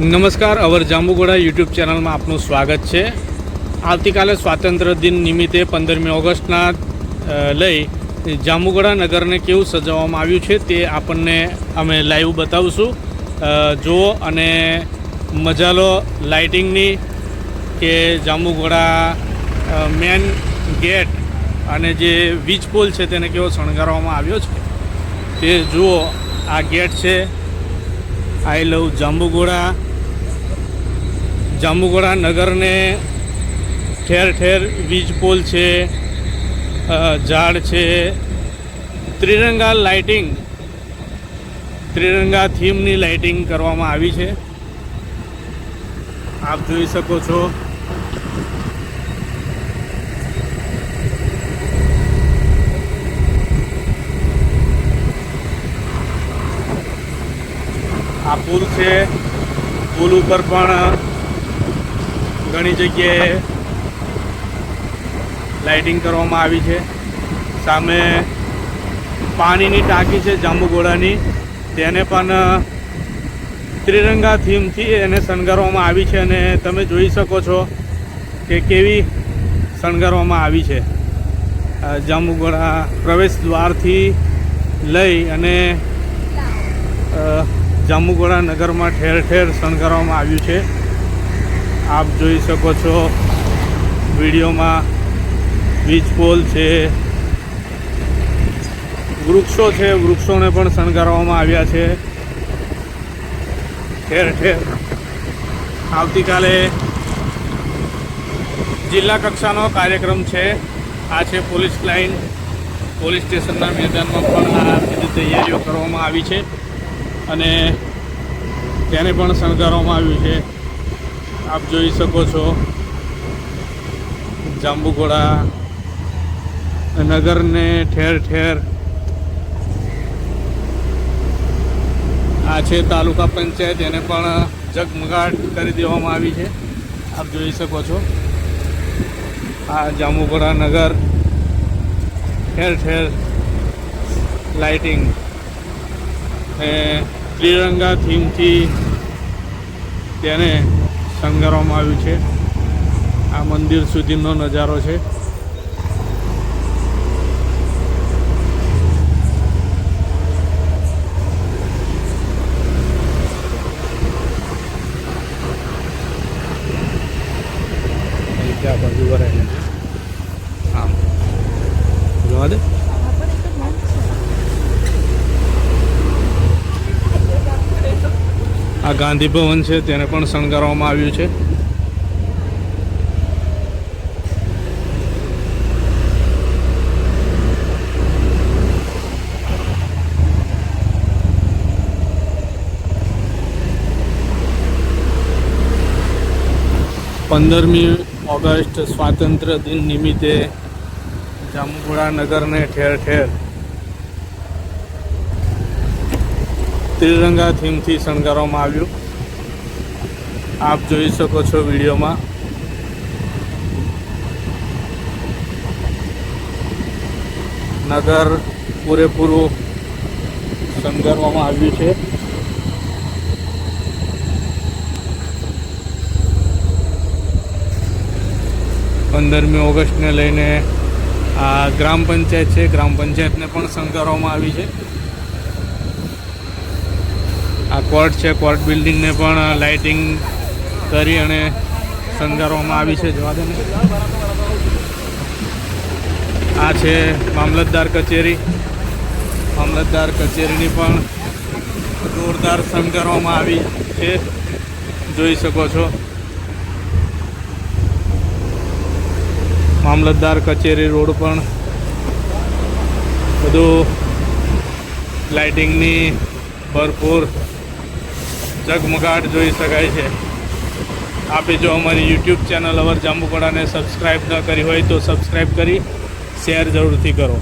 નમસ્કાર, અવર જાંબુગોડા યુટ્યુબ ચેનલમાં આપનું સ્વાગત છે. આવતીકાલે સ્વાતંત્ર્ય દિન નિમિત્તે પંદરમી ઓગસ્ટના લઈ જાંબુગોડા નગરને કેવું સજાવવામાં આવ્યું છે તે આપણને અમે લાઈવ બતાવશું. જુઓ અને મજા લો લાઇટિંગની કે જાંબુગોડા મેન ગેટ અને જે વીજ પોલ છે તેને કેવો શણગારવામાં આવ્યો છે તે જુઓ. આ ગેટ છે. આઈ લવ જાંબુગોડા જાંબુગોડા નગરને ઠેર ઠેર વીજ પોલ છે ઝાડ છે. ત્રિરંગા લાઇટિંગ, ત્રિરંગા થીમની લાઇટિંગ કરવામાં આવી છે. આપ જોઈ શકો છો. આ પુલ છે. પુલ ઉપર પણ ઘણી જગ્યાએ લાઇટિંગ કરવામાં આવી છે. સામે પાણીની ટાંકી છે જાંબુઘોડાની. તેને પણ ત્રિરંગા થીમથી એને શણગારવામાં આવી છે અને તમે જોઈ શકો છો કે કેવી શણગારવામાં આવી છે. જાંબુઘોડા પ્રવેશ દ્વારથી લઈ અને જાંબુઘોડા નગરમાં ઠેર ઠેર શણગારવામાં આવ્યું છે. આપ જોઈ શકો છો વિડીયોમાં વીજ પોલ છે. વૃક્ષો છે, વૃક્ષોને પણ શણગારવામાં આવ્યા છે. ઠેર ઠેર. આવતીકાલે જિલ્લા કક્ષાનો કાર્યક્રમ છે. આ છે પોલીસ લાઇન. પોલીસ સ્ટેશનના મેદાનમાં પણ આ બધી તૈયારીઓ કરવામાં આવી છે. અને તેને પણ શણગારવામાં આવ્યું છે. આપ જોઈ શકો છો જાંબુઘોડા, નગરને ઠેર ઠેર. આ છે તાલુકા પંચાયત, એને પણ જગમગાટ કરી દેવામાં આવી છે. આપ જોઈ શકો છો. આ જાંબુઘોડા નગર, ઠેર ઠેર લાઇટિંગ. ત્રિરંગા થીમથી તેને શણગારવામાં આવ્યું છે. આ મંદિર સુધીનો નજારો છે. ત્યાં બાજુ ભરાય આમ જોવા દે. આ ગાંધી ભવન છે, તેને પણ શણગારવામાં આવ્યું છે. પંદરમી ઓગસ્ટ સ્વાતંત્ર્ય દિન નિમિત્તે જાંબુઘોડા નગરને ઠેર ઠેર ત્રિરંગા થીમથી શણગારવામાં આવ્યું. આપ જોઈ શકો છો વિડીયોમાં. નગર પૂરેપૂરું શણગારવામાં આવ્યું છે. પંદરમી ઓગસ્ટને લઈને આ ગ્રામ પંચાયત છે. ગ્રામ પંચાયતને પણ શણગારવામાં આવી છે. આ કોર્ટ છે કોર્ટ બિલ્ડિંગને પણ લાઇટિંગ કરી અને શણગારવામાં આવી છે, જોવા દે આ છે મામલતદાર કચેરી. મામલતદાર કચેરીની પણ જોરદાર શણગારવામાં આવી છે, જોઈ શકો છો. મામલતદાર કચેરી રોડ પણ બધું લાઇટિંગની ભરપૂર ઝગમગાટ જોઈ શકાય છે. આપે જો અમારી યુટ્યુબ ચેનલ અવર જાંબુકડાને સબસ્ક્રાઈબ ન કરી હોય તો સબસ્ક્રાઈબ કરી શેર જરૂરથી કરો.